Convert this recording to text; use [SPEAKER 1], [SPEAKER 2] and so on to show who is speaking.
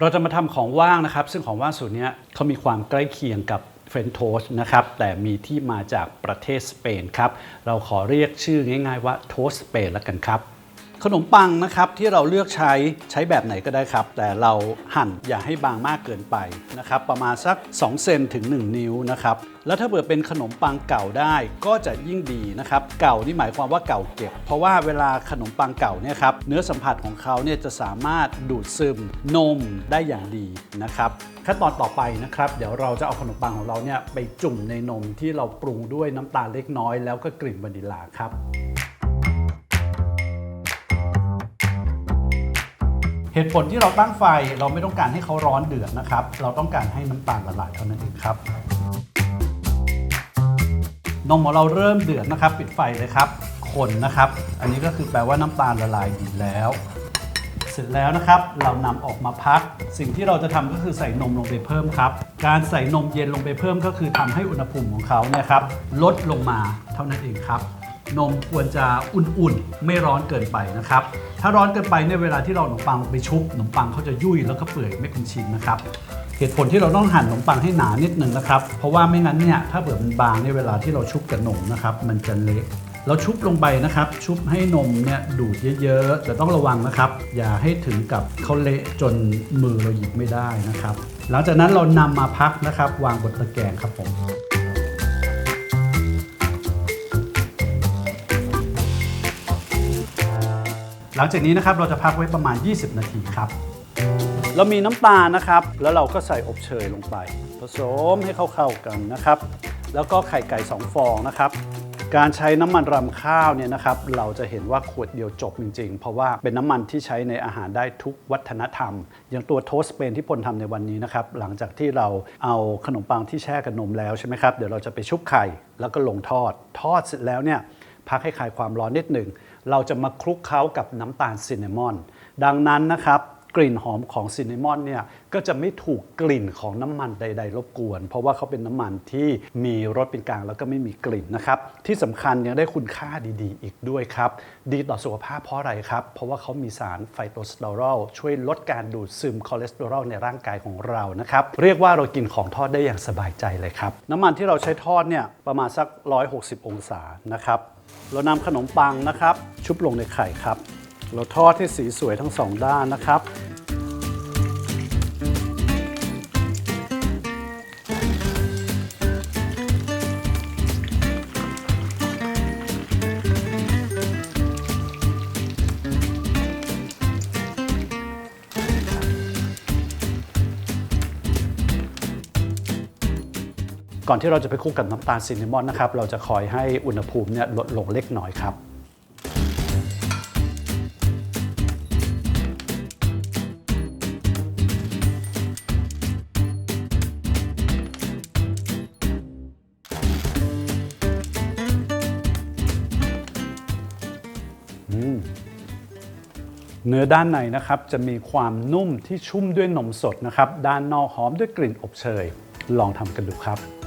[SPEAKER 1] เราจะมาทำของว่างนะครับ ซึ่งของว่างสูตรนี้เขามีความใกล้เคียงกับเฟรนโทสนะครับ แต่มีที่มาจากประเทศสเปนครับ เราขอเรียกชื่อง่ายๆว่าโทสสเปนแล้วกันครับ ขนมปังนะครับที่เราเลือกใช้ใช้แบบไหนก็ได้ครับ แต่เราหั่นอย่าให้บางมากเกินไปนะครับประมาณสัก 2 เซนถึง 1 นิ้วนะครับแล้วถ้าเกิดเป็นขนมปังเก่าได้ก็จะยิ่งดีนะครับเก่านี่หมายความว่าเก่าเก็บ เพราะว่าเวลาขนมปังเก่าเนี่ยครับเนื้อสัมผัสของเขาเนี่ยจะสามารถดูดซึมนมได้อย่างดีนะครับขั้นตอนต่อไปนะครับ เดี๋ยวเราจะเอาขนมปังของเราเนี่ยไปจุ่มในนมที่เราปรุงด้วยน้ำตาลเล็กน้อยแล้วก็กลิ่นวานิลลาครับ เหตุผลที่เราตั้งไฟเราไม่ต้องการให้เขาร้อนเดือดนะครับ เราต้องการให้น้ำตาลละลายเท่านั้นเองครับ นมของเราเริ่มเดือดนะครับ ปิดไฟเลยครับ คนนะครับ อันนี้ก็คือแปลว่าน้ำตาลละลายดีแล้ว เสร็จแล้วนะครับ เรานำออกมาพัก สิ่งที่เราจะทำก็คือใส่นมลงไปเพิ่มครับ การใส่นมเย็นลงไปเพิ่มก็คือทำให้อุณหภูมิของเขาเนี่ยครับลดลงมาเท่านั้นเองครับ นมควรจะอุ่นๆ ไม่ร้อนเกินไปนะครับ ถ้าร้อนเกินไปเนี่ยเวลาที่เราขนมปังไปชุบขนมปังเขาจะยุ่ยแล้วก็เปื่อยไม่เป็นชิ้นนะครับเหตุผลที่เราต้องหั่นขนมปังให้หนานิดนึงนะครับ เพราะว่าไม่งั้นเนี่ยถ้าเผื่อมันบางเนี่ยเวลาที่เราชุบกับนมนะครับ มันจะเละเราชุบลงไปนะครับ ชุบให้นมเนี่ยดูดเยอะๆแต่ต้องระวังนะครับ อย่าให้ถึงกับเขาเละจนมือเราหยิบไม่ได้นะครับ หลังจากนั้นเรานำมาพักนะครับ วางบนตะแกรงครับผม หลังจากนี้นะครับเราจะพักไว้ประมาณ 20 นาทีครับ เรามีน้ำตาลนะครับ แล้วเราก็ใส่อบเชยลงไป ผสมให้เข้าๆกันนะครับ แล้วก็ไข่ไก่ 2 ฟองนะครับการใช้น้ำมันรำข้าวเนี่ยนะครับเราจะเห็นว่าขวดเดียวจบจริง ๆ เพราะว่าเป็นน้ำมันที่ใช้ในอาหารได้ทุกวัฒนธรรม อย่างตัวโทสต์สเปนที่พลทำในวันนี้นะครับหลังจากที่เราเอาขนมปังที่แช่กับนมแล้วใช่ไหมครับเดี๋ยวเราจะไปชุบไข่แล้วก็ลงทอด ทอดเสร็จแล้วเนี่ย พักให้คลายความร้อนนิดหนึ่ง เราจะมาคลุกเคล้ากับน้ำตาลซินนามอน ดังนั้นนะครับ กลิ่นหอมของซินนามอนเนี่ยก็จะไม่ถูกกลิ่นของน้ำมันใด ๆ รบกวน เพราะว่าเขาเป็นน้ำมันที่มีรสเป็นกลางแล้วก็ไม่มีกลิ่นนะครับ ที่สำคัญยังได้คุณค่าดีๆ อีกด้วยครับ ดีต่อสุขภาพเพราะอะไรครับ เพราะว่าเขามีสารไฟโตสเตอรอลช่วยลดการดูดซึมคอเลสเตอรอลในร่างกายของเรานะครับ เรียกว่าเรากินของทอดได้อย่างสบายใจเลยครับ น้ำมันที่เราใช้ทอดเนี่ยประมาณสัก 160 องศานะครับเรานำขนมปังนะครับ ชุบลงในไข่ครับ เราทอดให้สีสวยทั้งสองด้านนะครับ ก่อนที่เราจะไปคลุกกับน้ำตาลซินนามอนนะครับ เราจะคอยให้อุณหภูมิเนี่ยลดลงเล็กน้อยครับ เนื้อด้านในนะครับจะมีความนุ่มที่ชุ่มด้วยนมสดนะครับ ด้านนอกหอมด้วยกลิ่นอบเชย ลองทำกันดูครับ